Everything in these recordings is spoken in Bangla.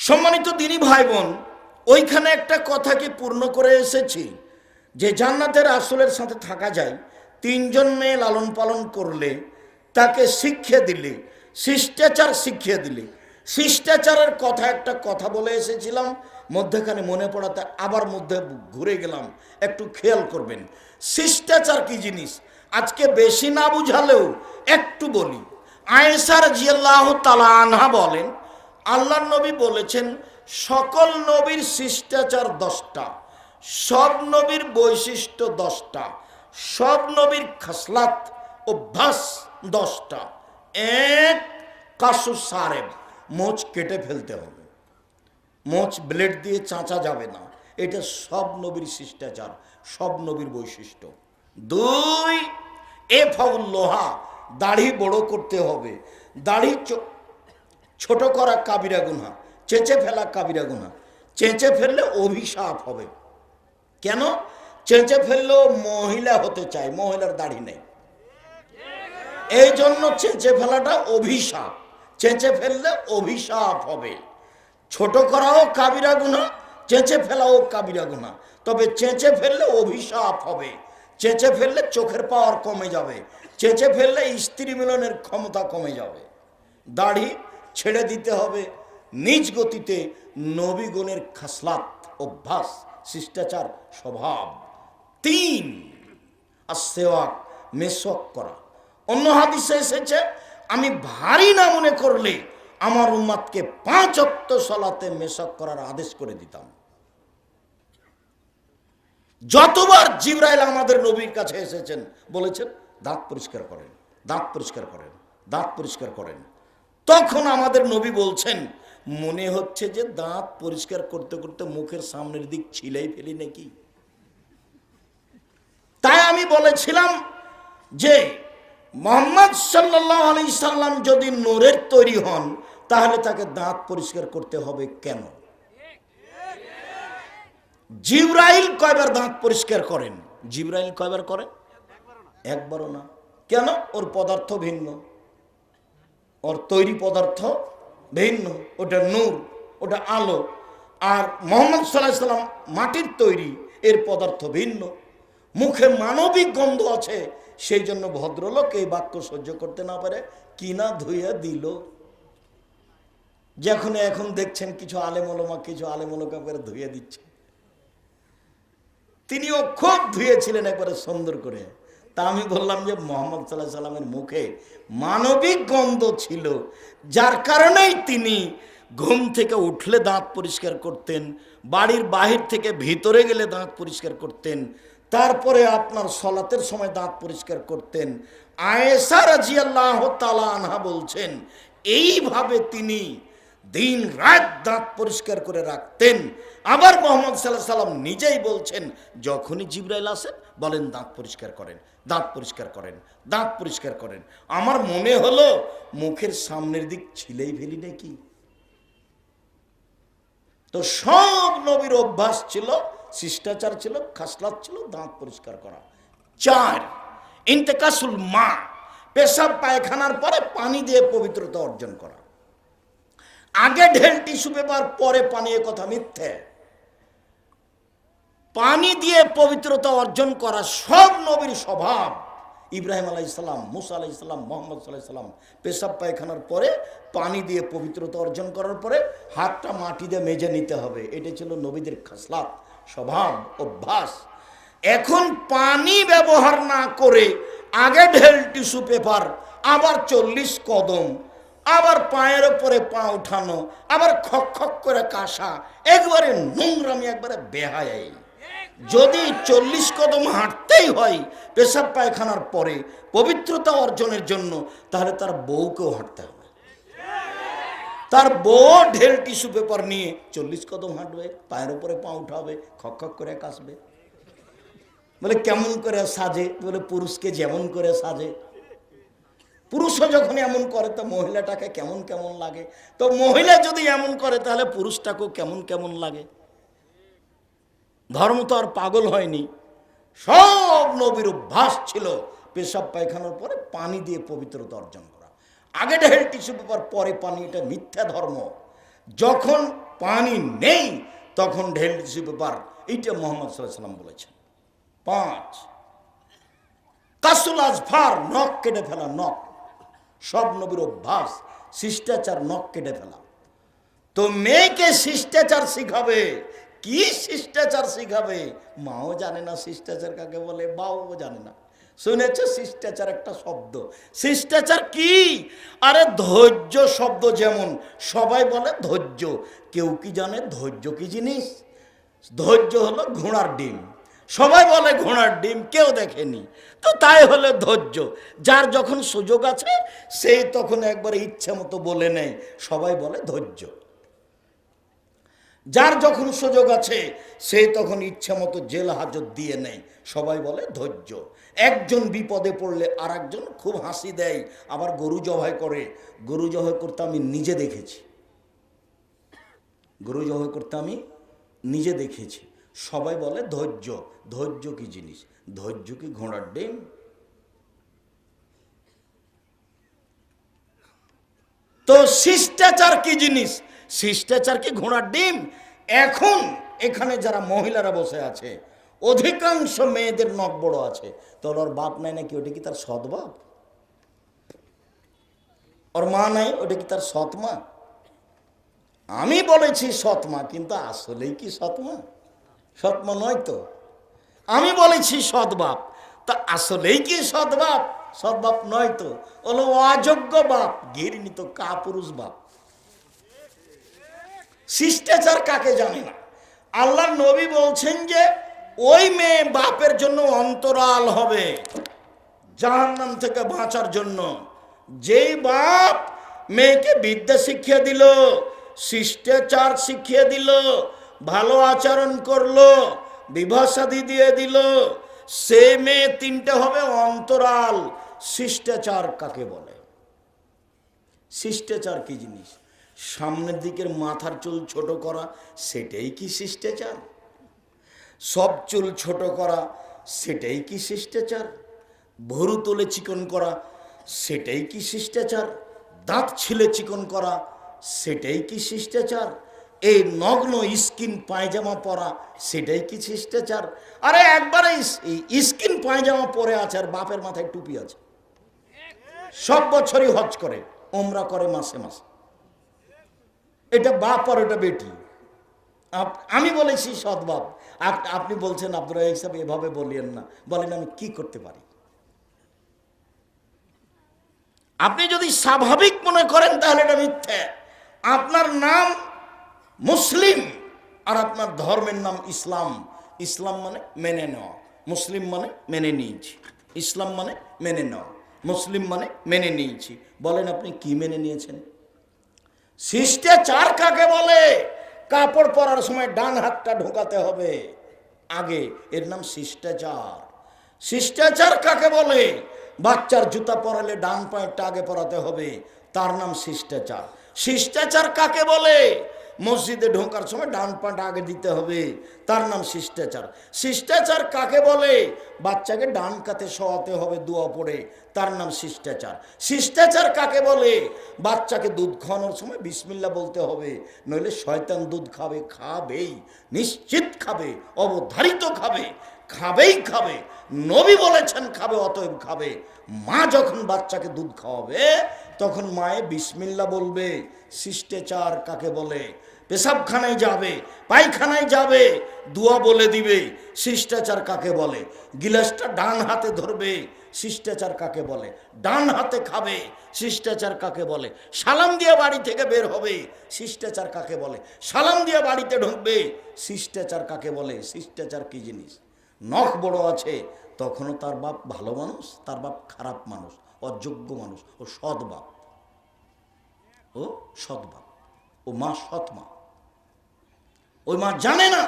সম্মানিত দিনী ভাই বোন ওইখানে একটা কথাকে পূর্ণ করে এসেছি, যে জান্নাতের আসলের সাথে থাকা যায়, তিনজন মেয়ে লালন পালন করলে, তাকে শিখিয়ে দিলে, শিষ্টাচার শিখিয়ে দিলে। শিষ্টাচারের কথা একটা কথা বলে এসেছিলাম, মধ্যেখানে মনে পড়াতে আবার মধ্যে ঘুরে গেলাম, একটু খেয়াল করবেন। শিষ্টাচার কি জিনিস? আজকে বেশি না বুঝালেও একটু বলি। আয়েসার জিয়াল্লাহ তালা আনহা বলেন আল্লাহ নবী বলেছেন, সকল নবীর শিষ্টাচার দশটা, সব নবীর বৈশিষ্ট্য দশটা, সব নবীর খাসলাত, অভ্যাস দশটা। এক, কাসু সারেব, মোচ কেটে ফেলতে হবে। মোচ ব্লেড দিয়ে চাঁচা যাবে না। এটা সব নবীর শিষ্টাচার, সব নবীর বৈশিষ্ট্য। দুই এ ফাউল লোহা, দাড়ি বড় করতে হবে। দাড়ি ছোট করা কাবিরা গুনা চেঁচে ফেলা কাবিরা গুনা চেঁচে ফেললে অভিশাপ হবে। কেন? চেঁচে ফেললেও মহিলা হতে চায়, মহিলার দাড়ি নেই। এই জন্য চেঁচে ফেলাটা অভিশাপ। চেঁচে ফেললে অভিশাপ হবে। ছোট করাও কাবিরা গুনা চেঁচে ফেলাও কাবিরা গুনা তবে চেঁচে ফেললে অভিশাপ হবে। চেঁচে ফেললে চোখের পাওয়ার কমে যাবে। চেঁচে ফেললে স্ত্রী মিলনের ক্ষমতা কমে যাবে। দাড়ি ছেড়ে দিতে হবে। নিজ গতিতে নবীগণের খাসলাত, অভ্যাস, শিষ্টাচার, স্বভাব। তিন আর সেওয়াক মেসক করা। অন্য হাদিসে এসেছে, আমি ভারী না মনে করলে আমার উম্মাদকে পাঁচ অক্ত সলাতে মেসক করার আদেশ করে দিতাম। যতবার জিব্রাইল আমাদের নবীর কাছে এসেছেন, বলেছেন, দাঁত পরিষ্কার করেন, দাঁত পরিষ্কার করেন, দাঁত পরিষ্কার করেন। তখন আমাদের নবী বলছেন, মনে হচ্ছে যে দাঁত পরিষ্কার করতে করতে মুখের সামনের দিক ছিলাই ফেলি নাকি? তাই আমি বলেছিলাম যে, মোহাম্মদ সাল্লাহ আলি সাল্লাম যদি নোরের তৈরি হন, তাহলে তাকে দাঁত পরিষ্কার করতে হবে কেন? জিব্রাইল কয়বার দাঁত পরিষ্কার করেন? জিব্রাইল কয়বার করেন একবারও না। কেন? ওর পদার্থ ভিন্ন। ওর তৈরি পদার্থ ভিন্ন, ওটা নূর, ওটা আলো। আর মোহাম্মদ সাল্লাহ সাল্লাম মাটির তৈরি, এর পদার্থ ভিন্ন। মুখে মানবিক গন্ধ আছে, সেই জন্য ভদ্রলোক এই বাক্য সহ্য করতে না পারে, কিনা ধুইয়া দিল। যখন এখন দেখছেন কিছু আলেমলমা, কিছু আলেমলকা করে ধুয়ে দিচ্ছে। তিনিও খুব ধুয়েছিলেন একবারে সুন্দর করে। তা আমি বললাম যে মোহাম্মদ সাল্লাহ সাল্লামের মুখে মানবিক গন্ধ ছিল, যার কারণেই তিনি ঘুম থেকে উঠলে দাঁত পরিষ্কার করতেন, বাড়ির বাহির থেকে ভিতরে গেলে দাঁত পরিষ্কার করতেন, তারপরে আপনার সলাতের সময় দাঁত পরিষ্কার করতেন। আয়েসা রাজিয়াল্লাহ তালা আনহা বলছেন, এইভাবে তিনি দিন রাত দাঁত পরিষ্কার করে রাখতেন। আবার মোহাম্মদ সাল্লাহ সাল্লাম নিজেই বলছেন, যখনই জিব্রাইল আসেন, বলেন দাঁত পরিষ্কার করেন, দাঁত পরিষ্কার করেন, দাঁত পরিষ্কার করেন। আমার মনে হলো, মুখের সামনের দিক ছিলেই ফেলি নাকি? তো সব নবীর অভ্যাস ছিল, শিষ্টাচার ছিল, খাসলাত ছিল, দাঁত পরিষ্কার করা। চার, ইন্তেকাসুল মা, পেশাব পায়খানার পরে পানি দিয়ে পবিত্রতা অর্জন করা। আগে ঢেল টিস্যু পেপার, পরে পানি কথা মিথ্যে। পানি দিয়ে পবিত্রতা অর্জন করা সব নবীর স্বভাব। ইব্রাহিম আলাইসাল্লাম মুসা আলাইসাল্লাম মোহাম্মদ সাল্লাম পেশাব পায়খানার পরে পানি দিয়ে পবিত্রতা অর্জন করার পরে হাতটা মাটি দিয়ে মেজে নিতে হবে। এটা ছিল নবীদের খাসলাত, স্বভাব, অভ্যাস। এখন পানি ব্যবহার না করে আগে ঢেল টিস্যু পেপার, আবার চল্লিশ কদম আবার পায়ের ওপরে পা উঠানো, আবার খক খক করে কাশা, একবারে নোংরামি একবারে বেহায় যদি চল্লিশ কদম হাঁটতেই হয় পেশাব পায়খানার পরে পবিত্রতা অর্জনের জন্য, তাহলে তার বউকেও হাঁটতে হবে। তার বউ ঢেল টিস্যু পেপার নিয়ে চল্লিশ কদম হাঁটবে, পায়ের উপরে পা উঠাবে, খক খক করে কাশবে। বলে কেমন করে সাজে? বলে পুরুষকে যেমন করে সাজে। পুরুষও যখন এমন করে, তো মহিলাটাকে কেমন কেমন লাগে? তো মহিলা যদি এমন করে, তাহলে পুরুষটাকেও কেমন কেমন লাগে? ধর্ম তো আর পাগল হয়নি। সব নবীর অভ্যাস ছিল পেশাব পায়খানার পরে পানি দিয়ে পবিত্রতা অর্জন করা। আগে ঢেল টিস্যু পেপার, পরে পানি, এটা মিথ্যা ধর্ম। যখন পানি নেই, তখন ঢেল টিস্যু পেপার, এইটা মোহাম্মদ সাল্লাম বলেছেন। পাঁচ, কাসুল আজফার নখ কেটে ফেলা নখ। সব নবীর অভ্যাস, শিষ্টাচার নখ কেটে ফেলা তো মেয়েকে শিষ্টাচার শিখাবে? কি শিষ্টাচার শিখাবে? মাও জানে না শিষ্টাচার কাকে বলে বাও জানে না। শুনেছে শিষ্টাচার একটা শব্দ। শিষ্টাচার কি? আরে ধৈর্য শব্দ যেমন, সবাই বলে ধৈর্য। কেউ কি জানে? ধৈর্য কি জিনিস? ধৈর্য হলো ঘোড়ার ডিম। সবাই বলে ঘোড়ার ডিম কেউ দেখেনি। তো তাই হলে ধৈর্য। যার যখন সুযোগ আছে, সেই তখন একবার ইচ্ছে মতো বলে নেয়। সবাই বলে ধৈর্য। যার যখন সুযোগ আছে, সে তখন ইচ্ছে মতো জেল হাজত দিয়ে নেয়। সবাই বলে ধৈর্য। একজন বিপদে পড়লে আর একজন খুব হাসি দেয়। আবার গরু জবাই করে। গরু জবাই করতে আমি নিজে দেখেছি। গরু জবাই করতে আমি নিজে দেখেছি। সবাই বলে ধৈর্য। ধৈর্য কি জিনিস? ধৈর্য কি ঘোড়ার ডিম? তো শিষ্টাচার কি জিনিস? শিষ্টাচার কি ঘোড়ার ডিম? এখন এখানে যারা মহিলারা বসে আছে, অধিকাংশ মেয়েদের নখ বড় আছে। তোর ওর বাপ নাই নাকি? ওটা কি তার সৎ বাপ? ওর মা নাই? ওটা কি তার সৎ মা? আমি বলেছি সৎ মা, কিন্তু আসলেই কি সৎ মা সৎ মা নয় তো? আমি বলেছি সৎ বাপ তা আসলেই কি সৎ বাপ সৎ বাপ নয় তো? হলো অযোগ্য বাপ ঘিরিনি তো কা পুরুষ বাপ। শিষ্টাচার কাকে জানে না? আল্লাহ নবী বলছেন যে ওই মেয়ে বাপের জন্য অন্তরাল হবে জাহান্নাম থেকে বাঁচার জন্য। যেই বাপ মেয়েকে বিদ্যা শিখিয়ে দিল শিষ্টাচার শিখিয়ে দিল ভালো আচরণ করল বিভাসাদি দিয়ে দিল, সে মেয়ে তিনটে হবে অন্তরাল, শিষ্টাচার কাকে বলে? শিষ্টাচার কি জিনিস? সামনের দিকের মাথার চুল ছোট করা, সেটাই কি শিষ্টাচার? সব চুল ছোট করা, সেটাই কি শিষ্টাচার? ভরু তোলে চিকন করা, সেটাই কি শিষ্টাচার? দাঁত ছিলে চিকন করা, সেটাই কি শিষ্টাচার? এই নগ্ন স্কিন পায়জামা পরা, সেটাই কি শিষ্টাচার? আরে একবারে স্কিন পায়জামা পরে আছে আর বাপের মাথায় টুপি আছে। সব বছরই হজ করে ওমরা করে মাসে মাসে। এটা বাপ আর এটা বেটি। আমি বলেছি সৎবাপ আপ- আপনি বলছেন, আব্দুর সাহেব এভাবে বলিয়েন না। বলেন, আমি কি করতে পারি? আপনি যদি স্বাভাবিক মনে করেন, তাহলে এটা মিথ্যে। আপনার নাম মুসলিম। আর আপনার ধর্মের নাম ইসলাম। ইসলাম মানে মেনে নেওয়া। মুসলিম মানে মেনে নিয়েছি। ইসলাম মানে মেনে নেওয়া। মুসলিম মানে মেনে নিয়েছি। বলেন আপনি কি মেনে নিয়েছেন? শিষ্টাচার কাকে বলে? কাপড় পরার সময় ডান হাতটা ঢোকাতে হবে। আগে, এর নাম শিষ্টাচার। শিষ্টাচার কাকে বলে? বাচ্চার জুতা পরালে ডান পায়েরটা আগে পরাতে হবে। তার নাম শিষ্টাচার। শিষ্টাচার কাকে বলে? মসজিদে ঢোকার সময় ডান পাটা আগে দিতে হবে। তার নাম শিষ্টাচার। শিষ্টাচার কাকে বলে? বাচ্চাকে ডান কাতে শোয়াতে হবে দোয়া পড়ে তার নাম শিষ্টাচার। শিষ্টাচার কাকে বলে? বাচ্চাকে দুধ খাওয়ানোর সময় বিসমিল্লা বলতে হবে। নইলে শয়তান দুধ খাবে, খাবেই, নিশ্চিত খাবে, অবধারিত খাবে, খাবেই খাবে। নবী বলেছেন, খাবে, অতএব খাবে। মা যখন বাচ্চাকে দুধ খাওয়াবে তখন মায়ে বিসমিল্লা বলবে, শিষ্টাচার কাকে বলে? পেশাবখানায় যাবে, পায়খানায় যাবে, দুয়া বলে দিবে, শিষ্টাচার কাকে বলে? গিলাসটা ডান হাতে ধরবে, শিষ্টাচার কাকে বলে? ডান হাতে খাবে, শিষ্টাচার কাকে বলে? সালাম দিয়ে বাড়ি থেকে বের হবে, শিষ্টাচার কাকে বলে? সালাম দিয়ে বাড়িতে ঢুকবে, শিষ্টাচার কাকে বলে? শিষ্টাচার কি জিনিস? নখ বড় আছে, তখনও তার বাপ ভালো মানুষ, তার বাপ খারাপ মানুষ। অযোগ্য মানুষ, ও সৎ বাপ। ও সৎ বাপ। ও মা সৎ মা। ওই মা জানে না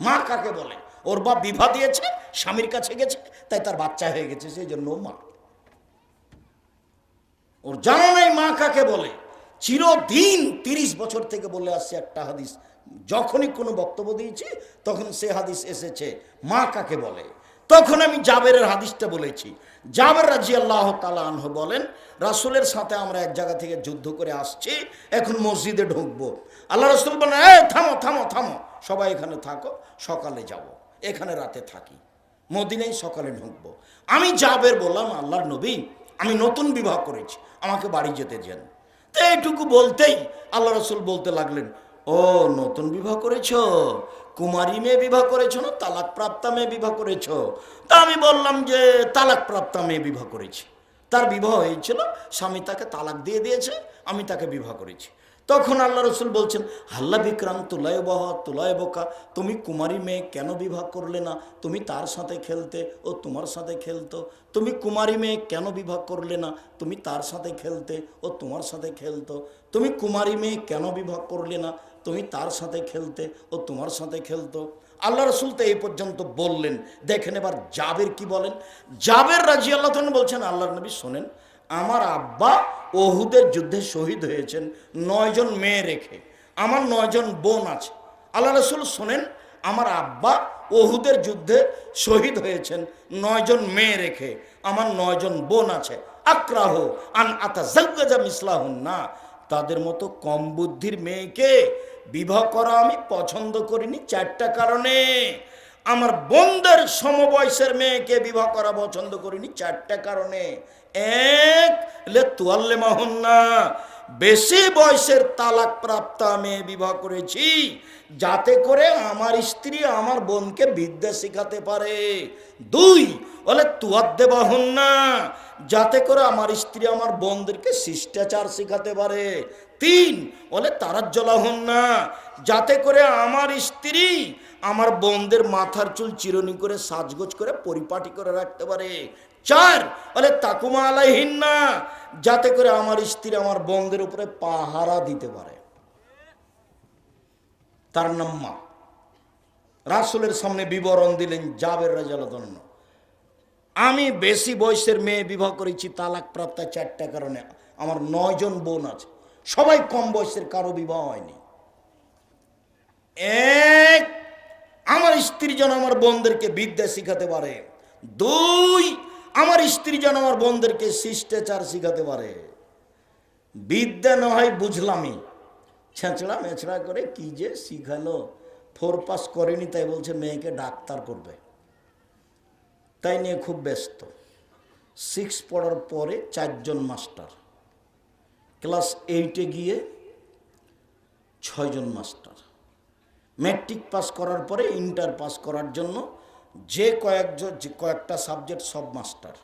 মা কাকে বলে। ওর বাপ বিভা দিয়েছে, স্বামীর কাছে গেছে, তাই তার বাচ্চা হয়ে গেছে, সেই জন্য মা। ওর জানা নাই মা কাকে বলে। চিরদিন তিরিশ বছর থেকে বলে আসছে একটা হাদিস। যখনই কোনো বক্তব্য দিয়েছি, তখন সে হাদিস এসেছে মা কাকে বলে। তখন আমি জাবেরের হাদিসটা বলেছি। জাবের রাজি আল্লাহ তালাহ বলেন, রাসুলের সাথে আমরা এক জায়গা থেকে যুদ্ধ করে আসছি, এখন মসজিদে ঢুকবো। আল্লাহ রসুল বলেন এ থামো থামো থামো। সবাই এখানে থাকো, সকালে যাব। এখানে রাতে থাকি। মদিনায় সকালে ঢুকবো। আমি জাবের বললাম, আল্লাহর নবী, আমি নতুন বিবাহ করেছি, আমাকে বাড়ি যেতে দেন। তো এইটুকু বলতেই আল্লাহ রসুল বলতে লাগলেন, ও, নতুন বিবাহ করেছ? কুমারী মেয়ে বিবাহ করেছ না? তালাক প্রাপ্তা মেয়ে বিবাহ করেছ? তা আমি বললাম যে তালাক প্রাপ্তা মেয়ে বিবাহ করেছি। তার বিবাহ হয়েছিল, স্বামী তাকে তালাক দিয়ে দিয়েছে, আমি তাকে বিবাহ করেছি। তখন আল্লাহ রসুল বলছেন, হাল্লা বিক্রাম তুলায় বহ, তুলায় বোকা, তুমি কুমারী মেয়ে কেন বিবাহ করলে না? তুমি তার সাথে খেলতে ও তোমার সাথে খেলতো। তুমি কুমারী মেয়ে কেন বিবাহ করলে না? তুমি তার সাথে খেলতে ও তোমার সাথে খেলতো। তুমি কুমারী মেয়ে কেন বিবাহ করলে না? তুমি তার সাথে খেলতে ও তোমার সাথে খেলতো। আল্লাহ রসুল তো এই পর্যন্ত বললেন। দেখেন এবার জাবের কি বলেন? জাবের রাজি আল্লাহ বলছেন আল্লাহ নবী শোনেন, আমার আব্বা ওহুদের যুদ্ধে শহীদ হয়েছেন নয়জন মেয়ে রেখে। আমার নয়জন বোন আছে। আল্লাহ রসুল শোনেন, আমার আব্বা ওহুদের যুদ্ধে শহীদ হয়েছেন নয়জন মেয়ে রেখে। আমার নয়জন বোন আছে। আক্রাহ আন আতা জাগজা মিসলাহুন না তাদের মতো কম বুদ্ধির মেয়েকে বিবাহ করা আমি পছন্দ করিনি চারটা কারণে। আমার বোনদের সমবয়সের মেয়েকে বিবাহ করা পছন্দ করিনি চারটা কারণে। এক, লে তুয়াল্লে মাহন্না, বেশি বয়সের তালাক প্রাপ্ত মেয়ে বিবাহ করেছি যাতে করে আমার স্ত্রী আমার বোনকে বিদ্যা শেখাতে পারে। দুই বলে তুয়াদ্দে বাহন্না যাতে করে আমার স্ত্রী আমার বোনদেরকে শিষ্টাচার শেখাতে পারে। তিন, বলে তারাজ্জলা হন না। যাতে করে আমার স্ত্রী আমার বোনদের মাথার চুল চিরনি করে সাজগোজ করে পরিপাটি করে রাখতে পারে। চার, বলে তাকুমা আলাইহীন না। যাতে করে আমার স্ত্রী আমার বোনদের উপরে পাহারা দিতে পারে। তার নাম মা। রাসুলের সামনে বিবরণ দিলেন জাবের রাজালদন্য আমি বেশি বয়সের মেয়ে বিবাহ করেছি তালাক প্রাপ্ত চারটা কারণে। আমার নয়জন বোন আছে। সবাই কম বয়সের, কারও বিবাহ হয়নি। এক, আমার স্ত্রী যেন আমার বোনদেরকে বিদ্যা শিখাতে পারে। দুই, আমার স্ত্রী যেন আমার বোনদেরকে শিষ্টাচার শিখাতে পারে। বিদ্যা না হয় বুঝলামই। ছেঁচড়া মেছড়া করে কি যে শিখালো। ফোর পাস করেনি, তাই বলছে, মেয়েকে ডাক্তার করবে। তাই নিয়ে খুব ব্যস্ত। সিক্স পড়ার পরে চারজন মাস্টার ক্লাস এইটে গিয়ে ছয়জন মাস্টার ম্যাট্রিক পাস করার পরে ইন্টার পাস করার জন্য যে কয়েকজন, যে কয়েকটা সাবজেক্ট সব মাস্টার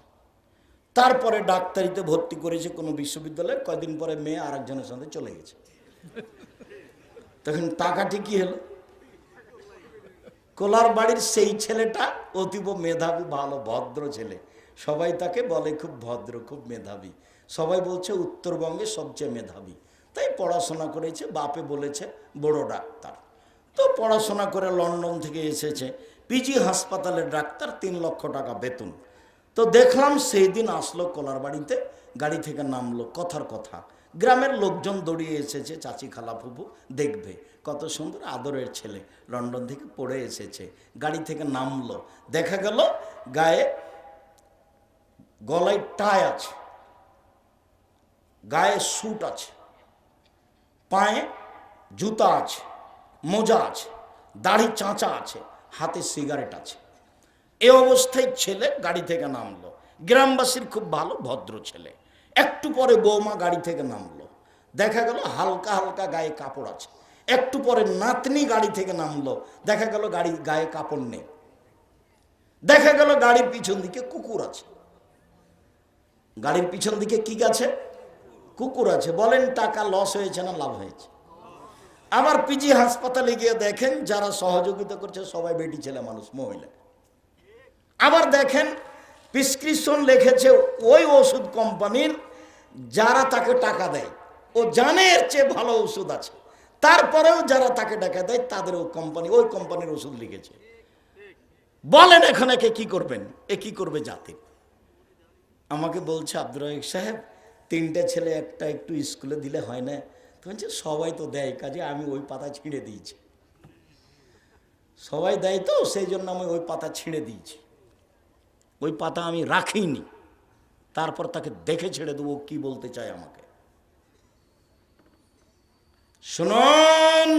তারপরে ডাক্তারিতে ভর্তি করেছে কোনো বিশ্ববিদ্যালয়ে, কয়দিন পরে মেয়ে আরেকজনের সাথে চলে গেছে। তখন টাকাটি কি হলো? কোলার বাড়ির সেই ছেলেটা অতীব মেধাবী, ভালো, ভদ্র ছেলে। সবাই তাকে বলে খুব ভদ্র, খুব মেধাবী। সবাই বলছে, উত্তরবঙ্গে সবচেয়ে মেধাবী। তাই পড়াশোনা করেছে, বাপে বলেছে, বড় ডাক্তার। তো পড়াশোনা করে লন্ডন থেকে এসেছে। পিজি হাসপাতালের ডাক্তার, তিন লক্ষ টাকা বেতন। তো দেখলাম সেই দিন আসলো কোলার বাড়িতে, গাড়ি থেকে নামলো, কথার কথা। গ্রামের লোকজন দৌড়িয়ে এসেছে, চাচি খালা ফুপু দেখবে। কত সুন্দর আদরের ছেলে। লন্ডন থেকে পড়ে এসেছে। গাড়ি থেকে নামলো। দেখা গেল গায়ে গলায় টাই আছে। গায়ে স্যুট আছে। পায়ে জুতা আছে। মোজা আছে। দাড়ি চাঁচা আছে। হাতে সিগারেট আছে। এ অবস্থায় ছেলে গাড়ি থেকে নামলো। গ্রামবাসীর খুব ভালো, ভদ্র ছেলে। একটু পরে বৌমা গাড়ি থেকে নামলো। দেখা গেল হালকা হালকা গায়ে কাপড় আছে। একটু পরে নাতনি গাড়ি থেকে নামলো। দেখা গেল গাড়ি গায়ে কাপড় নেই। দেখা গেল গাড়ির পিছন দিকে কুকুর আছে। গাড়ির পিছন দিকে কি আছে কুকুর আছে। বলেন, টাকা লস হয়েছে না লাভ হয়েছে? আবার পিজি হাসপাতালে গিয়ে দেখেন, যারা সহযোগিতা করছে, সবাই বেটি ছেলে মানুষ, মহিলা। আবার দেখেন প্রিসক্রিপশন লিখেছে ওই ওষুধ কোম্পানির যারা তাকে টাকা দেয়। ও জানে এর চেয়ে ভালো ওষুধ আছে। তারপরেও যারা তাকে টাকা দেয় তাদের ওই কোম্পানি, ওই কোম্পানির ওষুধ লিখেছে। বলেন এখন একে কি করবেন? এ কি করবে জাতি আমাকে বলছে আব্দুর রহিক সাহেব, তিনটে ছেলে একটা একটু স্কুলে দিলে হয় না? তো বলছে, সবাই তো দেয় কাজে, আমি ওই পাতা ছিঁড়ে দিয়েছি। সবাই দেয় তো, সেই জন্য আমি ওই পাতা ছিঁড়ে দিয়েছি। ওই পাতা আমি রাখিনি। তারপর তাকে দেখে ছেড়ে দেবো কি বলতে চায় আমাকে? শুনুন।